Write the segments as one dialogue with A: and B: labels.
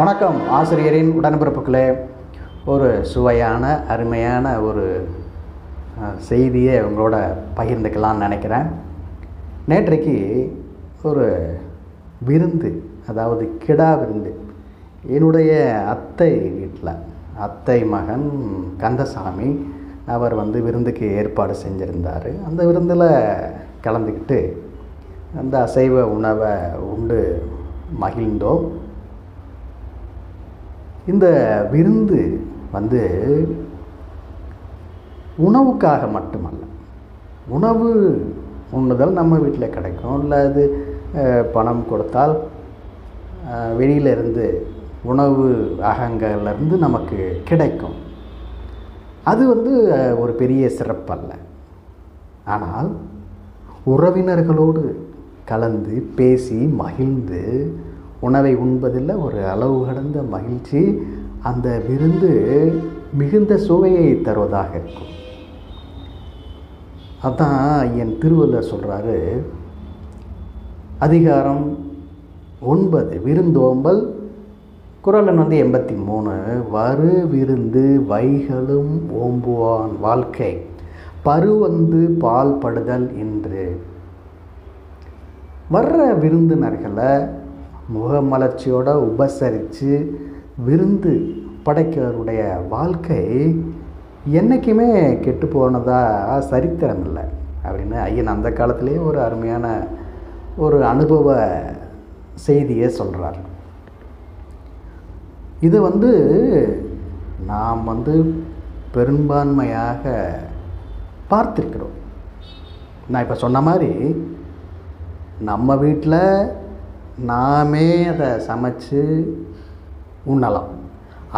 A: வணக்கம் ஆசிரியரின் உடன்பிறப்புகளே. ஒரு சுவையான அருமையான ஒரு செய்தியை உங்களோட பகிர்ந்துக்கலாம்னு நினைக்கிறேன். நேற்றைக்கு ஒரு விருந்து அதாவது கிடா விருந்து என்னுடைய அத்தை வீட்டில் அத்தை மகன் கந்தசாமி அவர் வந்து விருந்துக்கு ஏற்பாடு செஞ்சுருந்தார். அந்த விருந்தில் கலந்துக்கிட்டு அந்த அசைவ உணவை உண்டு மகிழ்ந்தோம். இந்த விருந்து வந்து உணவுக்காக மட்டுமல்ல உணவு உண்ணுதல் நம்ம வீட்டில் கிடைக்கும். இல்லை அது பணம் கொடுத்தால் அஹ், வெளியில இருந்து உணவு அகங்கள்லேருந்து நமக்கு கிடைக்கும். அது வந்து ஒரு பெரிய சிறப்பல்ல. ஆனால் உறவினர்களோடு கலந்து பேசி மகிழ்ந்து உணவை உண்பதில் ஒரு அளவு கடந்த மகிழ்ச்சி அந்த விருந்து மிகுந்த சுவையை தருவதாக இருக்கும். அதான் என் திருவள்ளுவர் சொல்கிறாரு அதிகாரம் ஒன்பது விருந்தோம்பல் குரலன் வந்து எண்பத்தி மூணு வரு விருந்து வைகளும் ஓம்புவான் வாழ்க்கை பருவந்து பால் படுதல் என்று வர்ற விருந்தினர்களை முகமலர்ச்சியோடு உபசரித்து விருந்து படைக்கிறவருடைய வாழ்க்கை என்றைக்குமே கெட்டு போனதாக சரித்திரம் இல்லை அப்படின்னு ஐயன் அந்த காலத்திலேயே ஒரு அருமையான ஒரு அனுபவ செய்தியை சொல்கிறார் இது வந்து நாம் வந்து பெரும்பான்மையாக பார்த்திருக்கிறோம். நான் இப்போ சொன்ன மாதிரி நம்ம வீட்டில் நாமே அதை சமைச்சு உண்ணலாம்.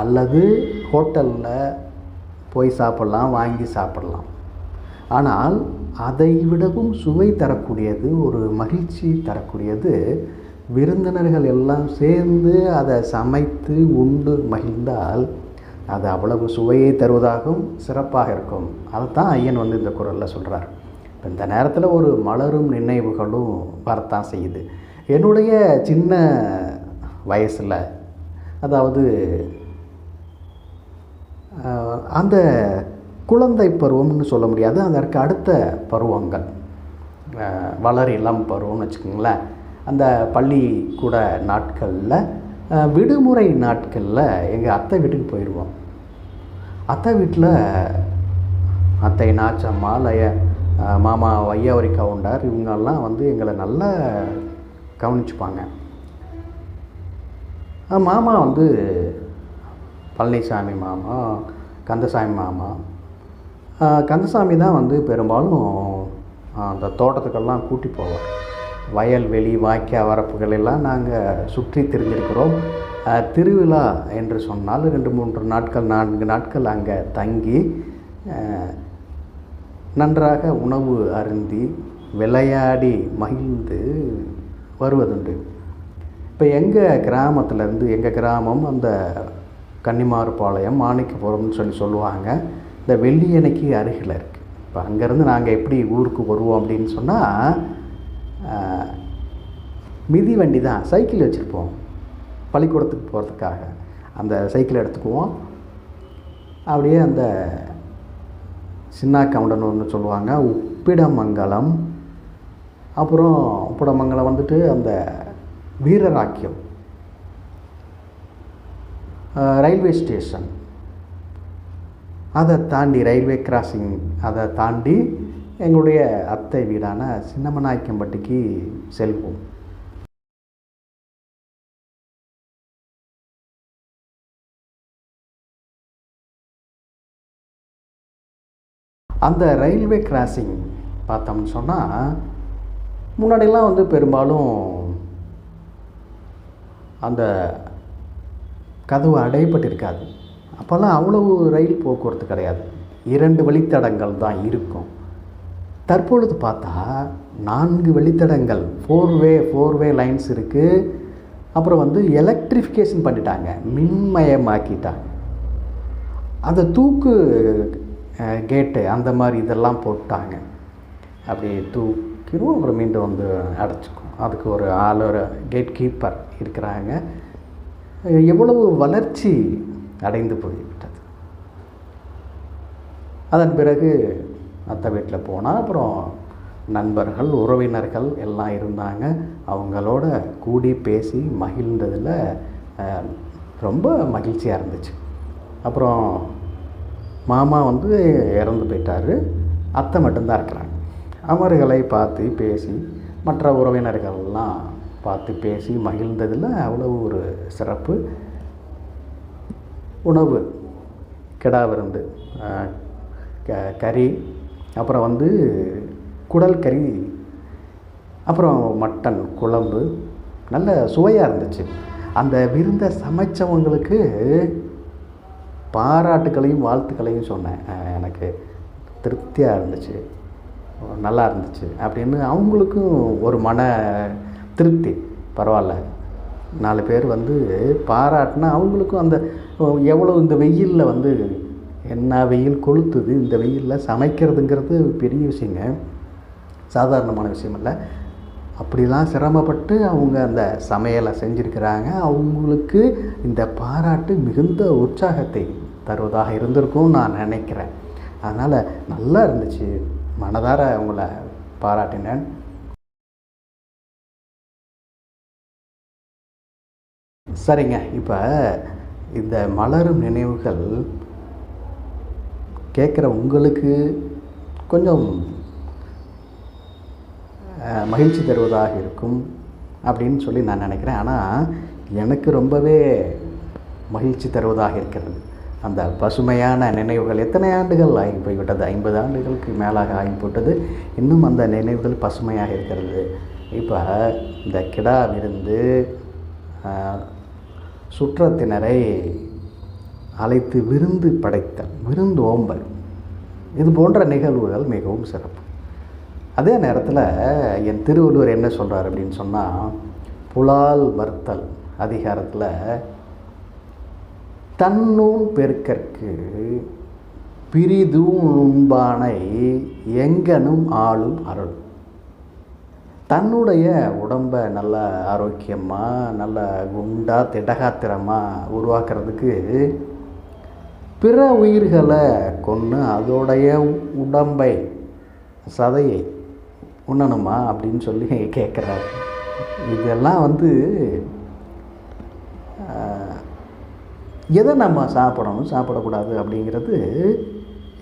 A: அல்லது ஹோட்டலில் போய் சாப்பிட்லாம் வாங்கி சாப்பிடலாம். ஆனால் அதை விடவும் சுவை தரக்கூடியது ஒரு மகிழ்ச்சி தரக்கூடியது விருந்தினர்கள் எல்லாம் சேர்ந்து அதை சமைத்து உண்டு மகிழ்ந்தால் அது அவ்வளவு சுவையை தருவதாகவும் சிறப்பாக இருக்கும். அதைத்தான் ஐயன் வந்து இந்த குரலில் சொல்கிறார் இந்த நேரத்தில் ஒரு மலரும் நினைவுகளும் வரத்தான் செய்யுது. என்னுடைய சின்ன வயசில் அதாவது அந்த குழந்தை பருவம்னு சொல்ல முடியாது அதற்கு அடுத்த பருவங்கள். வளர் இளம் பருவம்னு வச்சுக்கோங்களேன். அந்த பள்ளிக்கூட நாட்களில் விடுமுறை நாட்களில் எங்கள் அத்தை வீட்டுக்கு போயிடுவோம் அத்தை வீட்டில் அத்தை நாச்சம்மா லய மாமா வையாவரி கவுண்டார் இவங்கெல்லாம் வந்து எங்களை நல்லா கவனிச்சுப்பாங்க. மாமா வந்து பழனிசாமி மாமா கந்தசாமி மாமா. கந்தசாமி தான் வந்து பெரும்பாலும் அந்த தோட்டத்துக்கெல்லாம் கூட்டி போவார். வயல்வெளி வாய்க்கா வரப்புகள் எல்லாம் நாங்கள் சுற்றி திரிஞ்சிருக்கிறோம். திருவிழா என்று சொன்னால் ரெண்டு மூன்று நாட்கள் நான்கு நாட்கள் அங்கே தங்கி நன்றாக உணவு அருந்தி விளையாடி மகிழ்ந்து வருவதுண்டு. இப்போ எங்கள் கிராமத்துலேருந்து எங்கள் கிராமம் அந்த கன்னிமாறுபாளையம் மாணிக்கபுரம்னு சொல்லி சொல்லுவாங்க. இந்த வெள்ளியணைக்கு அருகில் இருக்குது இப்போ அங்கேருந்து நாங்கள் எப்படி ஊருக்கு வருவோம் அப்படின்னு சொன்னால் மிதி வண்டி தான். சைக்கிள் வச்சுருப்போம். பள்ளிக்கூடத்துக்கு போகிறதுக்காக அந்த சைக்கிள் எடுத்துக்குவோம். அப்படியே அந்த சின்ன கவுண்டனூர்னு சொல்லுவாங்க. உப்பிடமங்கலம். அப்புறம் உப்பிடமங்கலம் வந்துட்டு அந்த வீரராக்கியம். Railway station. அதை தாண்டி ரயில்வே கிராசிங் அதை தாண்டி எங்களுடைய அத்தை வீடான சின்னமநாயக்கம்பட்டிக்கு செல்வோம். அந்த ரயில்வே கிராசிங் பார்த்தோம்னு சொன்னால் முன்னாடியெல்லாம் வந்து பெரும்பாலும் அந்த கதவு அடையப்பட்டிருக்காது. அப்போல்லாம் அவ்வளவு ரயில் போக்குவரத்து கிடையாது. இரண்டு வழித்தடங்கள் தான் இருக்கும். தற்பொழுது பார்த்தா நான்கு வழித்தடங்கள் four way four way lines இருக்குது அப்புறம் வந்து எலக்ட்ரிஃபிகேஷன் பண்ணிட்டாங்க மின்மயமாக்கிட்டாங்க. அந்த தூக்கு கேட்டு அந்த மாதிரி இதெல்லாம் போட்டாங்க. அப்படி திரும்ப அப்புறம் மீண்டும் வந்து அடைச்சிக்கும் அதுக்கு ஒரு ஆள் ஒரு கேட் கீப்பர் இருக்கிறாங்க. எவ்வளவு வளர்ச்சி அடைந்து போய்விட்டது. அதன் பிறகு அத்தை வீட்டில் போனால் அப்புறம் நண்பர்கள் உறவினர்கள் எல்லாம் இருந்தாங்க. அவங்களோட கூடி பேசி மகிழ்ந்ததில் ரொம்ப மகிழ்ச்சியாக இருந்துச்சு. அப்புறம் மாமா வந்து இறந்து போயிட்டாரு. அத்தை மட்டும்தான் இருக்கிறாங்க. அவர்களை பார்த்து பேசி மற்ற உறவினர்கள்லாம் பார்த்து பேசி மகிழ்ந்ததில் அவ்வளவு ஒரு சிறப்பு. உணவு கிடா விருந்து க- கறி அப்புறம் வந்து குடல் கறி அப்புறம் மட்டன் குழம்பு நல்ல சுவையாக இருந்துச்சு. அந்த விருந்தை சமைச்சவங்களுக்கு பாராட்டுக்களையும் வாழ்த்துக்களையும் சொன்னேன். எனக்கு திருப்தியாக இருந்துச்சு. நல்லா இருந்துச்சு அப்படின்னு அவங்களுக்கும் ஒரு மன திருப்தி. பரவாயில்ல. நாலு பேர் வந்து பாராட்டினா அவங்களுக்கும் அந்த எவ்வளோ இந்த வெயிலில் வந்து என்ன வெயில் கொளுத்துது இந்த வெயிலில் சமைக்கிறதுங்கிறது பெரிய விஷயங்க. சாதாரணமான விஷயம் இல்லை அப்படிலாம் சிரமப்பட்டு அவங்க அந்த சமையலை செஞ்சுருக்கிறாங்க. அவங்களுக்கு இந்த பாராட்டு மிகுந்த உற்சாகத்தை தருவதாக இருந்திருக்கும் நான் நினைக்கிறேன். அதனால் நல்லா இருந்துச்சு. மனதார அவங்கள பாராட்டினேன். சரிங்க இப்போ இந்த மலரும் நினைவுகள் கேட்குற உங்களுக்கு கொஞ்சம் மகிழ்ச்சி தருவதாக இருக்கும் அப்படின்னு சொல்லி நான் நினைக்கிறேன். ஆனால் எனக்கு ரொம்பவே மகிழ்ச்சி தருவதாக இருக்கிறது. அந்த பசுமையான நினைவுகள் எத்தனை ஆண்டுகள் ஆகி போய்விட்டது? ஐம்பது ஆண்டுகளுக்கு மேலாக ஆகி போட்டது. இன்னும் அந்த நினைவுகள் பசுமையாக இருக்கிறது. இப்போ இந்த கிடா விருந்து சுற்றத்தினரை அழைத்து விருந்து படைத்தல் விருந்து ஓம்பல். இது போன்ற நிகழ்வுகள் மிகவும் சிறப்பு. அதே நேரத்தில் என் திருவள்ளுவர் என்ன சொல்கிறார் அப்படின்னு சொன்னால் புலால் வர்த்தல் அதிகாரத்தில் தன்னூன் பெருக்கற்கு பிரிதும் உண்பானை எங்கனும் ஆளும் அருள். தன்னுடைய உடம்பை நல்ல ஆரோக்கியமாக நல்ல குண்டாக திடகாத்திரமாக உருவாக்குறதுக்கு பிற உயிர்களை கொன்று அதோடைய உடம்பை சதையை உண்ணணுமா அப்படின்னு சொல்லி கேட்குறாரு இதெல்லாம் வந்து எதை நம்ம சாப்பிடணும் சாப்பிடக்கூடாது அப்படிங்கிறது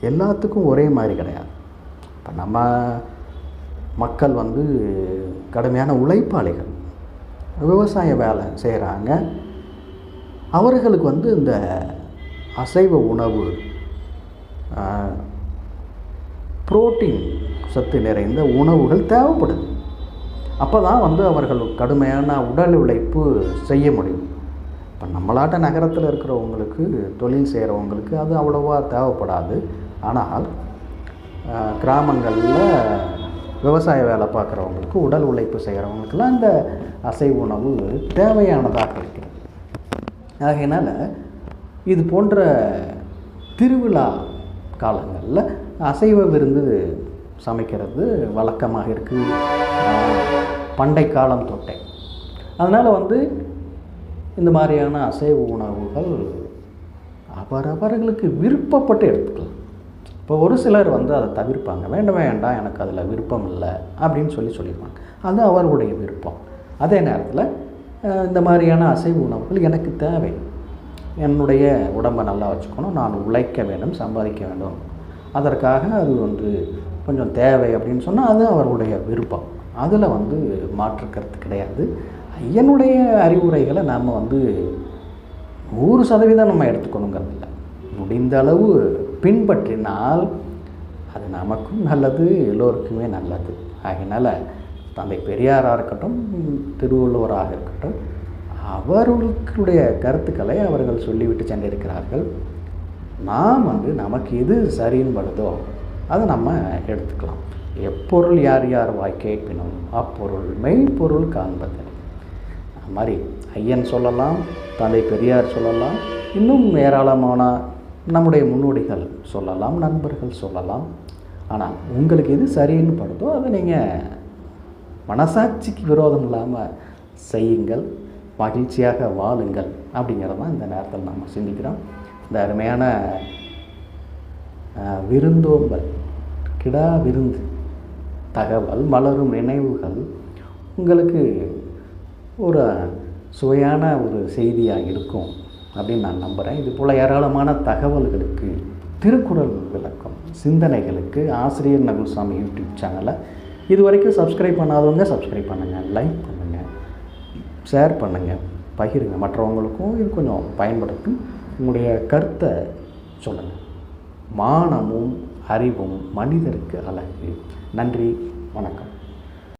A: எல்லாத்துக்கும் ஒரே மாதிரி கிடையாது. இப்போ நம்ம மக்கள் வந்து கடுமையான உழைப்பாளிகள் விவசாய வேலை செய்கிறாங்க அவர்களுக்கு வந்து இந்த அசைவ உணவு புரோட்டீன் சத்து நிறைந்த உணவுகள் தேவைப்படுது. அப்போ தான் வந்து அவர்கள் கடுமையான உடல் உழைப்பு செய்ய முடியும். இப்போ நம்மளாட்ட நகரத்தில் இருக்கிறவங்களுக்கு தொழில் செய்கிறவங்களுக்கு அது அவ்வளோவா தேவைப்படாது. ஆனால் கிராமங்களில் விவசாய வேலை பார்க்குறவங்களுக்கு உடல் உழைப்பு செய்கிறவங்களுக்கெல்லாம் இந்த அசை உணவு தேவையானதாக இருக்கிறது ஆகையினால் இது போன்ற திருவிழா காலங்களில் அசைவ விருந்து சமைக்கிறது வழக்கமாக இருக்குது பண்டை காலம் தொட்டை. அதனால் வந்து இந்த மாதிரியான அசைவ உணவுகள் அவரவர்களுக்கு விருப்பப்பட்டு எடுத்துக்கலாம். இப்போ ஒரு சிலர் வந்து அதை தவிர்ப்பாங்க. வேண்டாம் வேண்டாம் எனக்கு அதில் விருப்பம் இல்லை அப்படின்னு சொல்லி சொல்லிடுவாங்க. அது அவர்களுடைய விருப்பம். அதே நேரத்தில் இந்த மாதிரியான அசைவ உணவுகள் எனக்கு தேவை. என்னுடைய உடம்பை நல்லா வச்சுக்கணும். நான் உழைக்க வேண்டும் சம்பாதிக்க வேண்டும். அதற்காக அது வந்து கொஞ்சம் தேவை அப்படின்னு சொன்னால் அது அவர்களுடைய விருப்பம். அதில் வந்து மாற்று கருத்து கிடையாது. ஐயனுடைய அறிவுரைகளை நாம் வந்து நூறு சதவீதம் நம்ம எடுத்துக்கணுங்கிறது இல்லை முடிந்த அளவு பின்பற்றினால் அது நமக்கும் நல்லது எல்லோருக்குமே நல்லது. ஆகையினால் தந்தை பெரியாராக இருக்கட்டும் திருவள்ளுவராக இருக்கட்டும் அவர்களுடைய கருத்துக்களை அவர்கள் சொல்லிவிட்டு சென்றிருக்கிறார்கள். நாம் வந்து நமக்கு எது சரின்னு படுதோ அதை நம்ம எடுத்துக்கலாம். எப்பொருள் யார் யார் வாய் கேட்பினும் அப்பொருள் மெய்ப்பொருள் காண்பது அது மாதிரி ஐயன் சொல்லலாம் தந்தை பெரியார் சொல்லலாம் இன்னும் ஏராளமான நம்முடைய முன்னோடிகள் சொல்லலாம் நண்பர்கள் சொல்லலாம். ஆனால் உங்களுக்கு எது சரின்னு படுதோ அதை நீங்கள் மனசாட்சிக்கு விரோதம் இல்லாமல் செய்யுங்கள் மகிழ்ச்சியாக வாழுங்கள் அப்படிங்கிறது தான் இந்த நேரத்தில் நம்ம சிந்திக்கிறோம். இந்த அருமையான விருந்தோம்பல் கிடா விருந்து தகவல் மலரும் நினைவுகள் உங்களுக்கு ஒரு சுவையான ஒரு செய்தியாக இருக்கும் அப்படின்னு நான் நம்புகிறேன் இது போல் ஏராளமான தகவல்களுக்கு திருக்குறள் விளக்கம் சிந்தனைகளுக்கு ஆசிரியர் நகுல்சாமி யூடியூப் சேனலை இது வரைக்கும் சப்ஸ்கிரைப் பண்ணாதவங்க சப்ஸ்கிரைப் பண்ணுங்கள் லைக் பண்ணுங்கள் ஷேர் பண்ணுங்கள் பகிருங்க. மற்றவங்களுக்கும் இது கொஞ்சம் பயன்படுத்தும். உங்களுடைய கருத்தை சொல்லுங்கள் மானமும் அறிவும் மனிதருக்கு அழகு. நன்றி வணக்கம்.